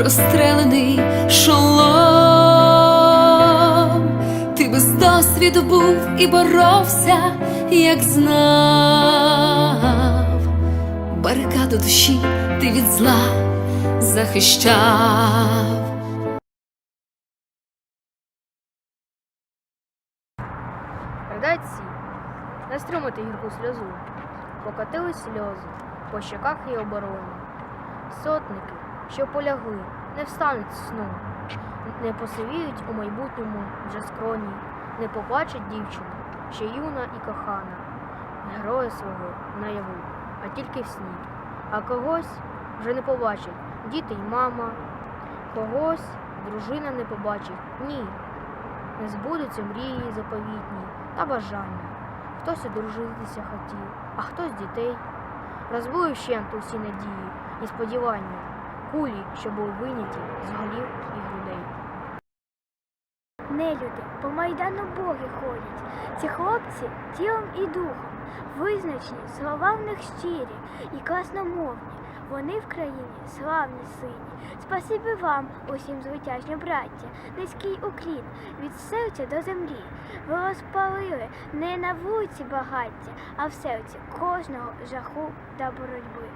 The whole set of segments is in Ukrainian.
прострелений шолом. Ти без досвіду був і боровся, як знав. Барикаду душі ти від зла захищав. Редакції не гірку сльозу, покотили сльози по щоках і обороні. Сотники, що полягли, не встануть сну, не посивіють у майбутньому вже скроні, не побачить дівчину, ще юна і кохана, героя свого наяву, а тільки в сні. А когось вже не побачить діти й мама, когось дружина не побачить. Ні, не збудуться мрії заповітні та бажання. Хтось одружитися хотів, а хтось дітей. Розбив вщент усі надії і сподівання, кулі, що були виняті з голів і грудей. Нелюди, по майдану боги ходять. Ці хлопці тілом і духом, визначені, слова в них щирі і красномовні. Вони в країні славні сині. Спасибі вам, усім звитяжні браття, низький уклін від серця до землі. Ви розпалили не на вулиці багаття, а в серці кожного жаху та боротьби.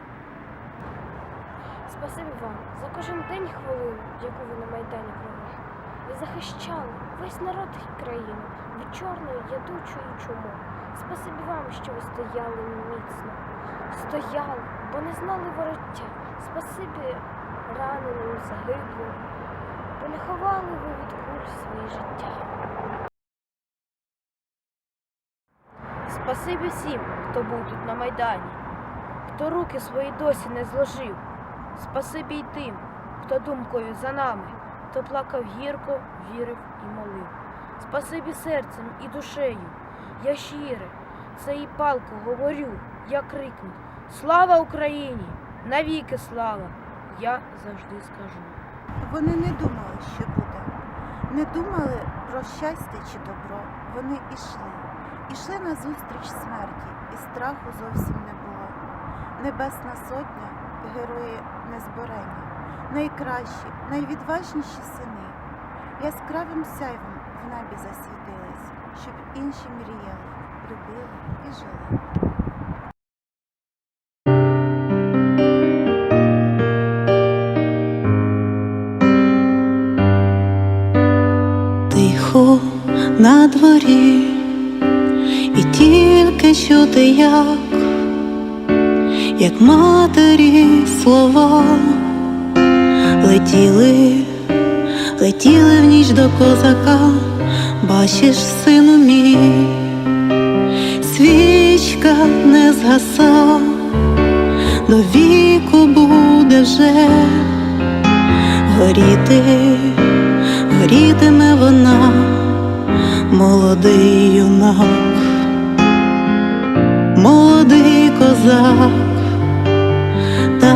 Спасибі вам за кожен день хвилину, яку ви на Майдані провели. Ви захищали весь народ і країну від чорної ядучої чуми. Спасибі вам, що ви стояли міцно. Стояли, бо не знали вороття. Спасибі раненим, загиблим, бо не ховали ви від куль своє життя. Спасибі всім, хто був тут на Майдані, хто руки свої досі не зложив. Спасибі й тим, хто думкою за нами, хто плакав гірко, вірив і молив. Спасибі серцем і душею, я щире, це і палко говорю, я крикну Слава Україні! Навіки слава! Я завжди скажу. Вони не думали, що буде. Не думали про щастя чи добро. Вони ішли. Ішли назустріч смерті, і страху зовсім не було. Небесна сотня, герої незборені, найкращі, найвідважніші сини. Яскравим сяйвом в небі засвітились, щоб інші мріяли, любили і жили. Тихо на дворі, і тільки чути як, як матері слова. Летіли, летіли в ніч до козака, бачиш, сину мій, свічка не згаса, до віку буде вже горіти горітиме вона, молодий юнак, молодий козак,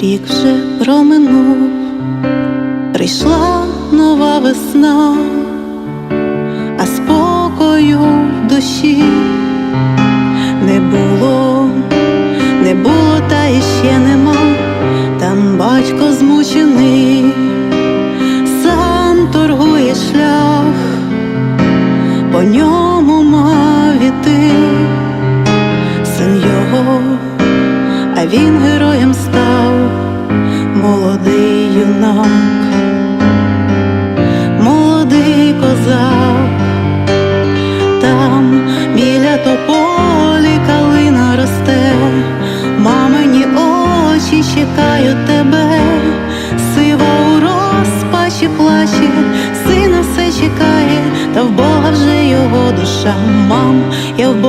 Рік вже проминув, прийшла нова весна, а спокою в душі не було, не було, та іще нема. Там батько змучений, сам торгує шлях, по ньому мав іти син його, а він героєм молодий юнак, молодий козак, там біля тополі калина росте, мамині очі чекають тебе, сива у розпачі плаче, сина все чекає, та в Бога вже його душа, мам, я в Бога